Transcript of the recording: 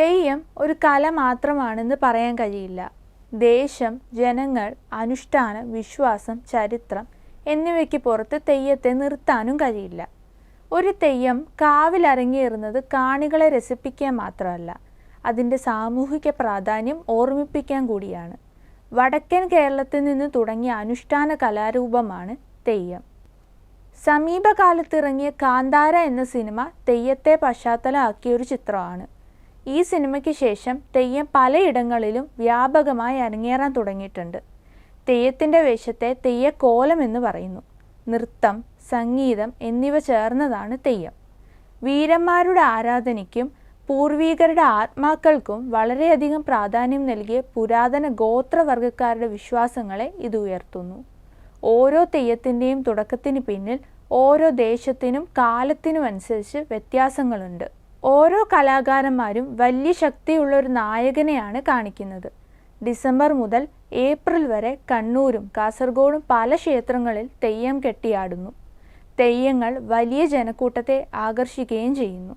തെയ്യം ഒരു കല മാത്രമാണെന്ന് പറയാൻ കഴിയില്ല. ദേശം ജനങ്ങൾ അനുഷ്ഠാനം വിശ്വാസം ചരിത്രം എന്നിവയ്ക്ക് പുറത്ത് തെയ്യത്തെ നിർത്താനും കഴിയില്ല. ഒരു തെയ്യം കാവിൽ അരങ്ങേറുന്നത് കാണികളെ രസിപ്പിക്കാൻ മാത്രമല്ല അതിന്റെ സാമൂഹിക പ്രാധാന്യം ഓർമ്മിപ്പിക്കാൻ കൂടിയാണ്. വടക്കൻ കേരളത്തിൽ നിന്ന് തുടങ്ങിയ അനുഷ്ഠാന കലാരൂപമാണ് തെയ്യം. സമീപകാലത്തിറങ്ങിയ കാന്താര എന്ന സിനിമ തെയ്യത്തെ പശ്ചാത്തലമാക്കിയ ഒരു ചിത്രമാണ്. ഈ സിനിമയ്ക്ക് ശേഷം തെയ്യം പലയിടങ്ങളിലും വ്യാപകമായി അരങ്ങേറാൻ തുടങ്ങിയിട്ടുണ്ട്. തെയ്യത്തിന്റെ വേഷത്തെ തെയ്യക്കോലം എന്ന് പറയുന്നു. നൃത്തം സംഗീതം എന്നിവ ചേർന്നതാണ് തെയ്യം. വീരന്മാരുടെ ആരാധനയ്ക്കും പൂർവീകരുടെ ആത്മാക്കൾക്കും വളരെയധികം പ്രാധാന്യം നൽകിയ പുരാതന ഗോത്രവർഗക്കാരുടെ വിശ്വാസങ്ങളെ ഇത് ഉയർത്തുന്നു. ഓരോ തെയ്യത്തിന്റെയും തുടക്കത്തിന് പിന്നിൽ ഓരോ ദേശത്തിനും കാലത്തിനും അനുസരിച്ച് വ്യത്യാസങ്ങളുണ്ട്. ഓരോ കലാകാരന്മാരും വലിയ ശക്തിയുള്ള ഒരു നായകനെയാണ് കാണിക്കുന്നത്. ഡിസംബർ മുതൽ ഏപ്രിൽ വരെ കണ്ണൂരും കാസർഗോഡും പല ക്ഷേത്രങ്ങളിൽ തെയ്യം കെട്ടിയാടുന്നു. തെയ്യങ്ങൾ വലിയ ജനക്കൂട്ടത്തെ ആകർഷിക്കുകയും ചെയ്യുന്നു.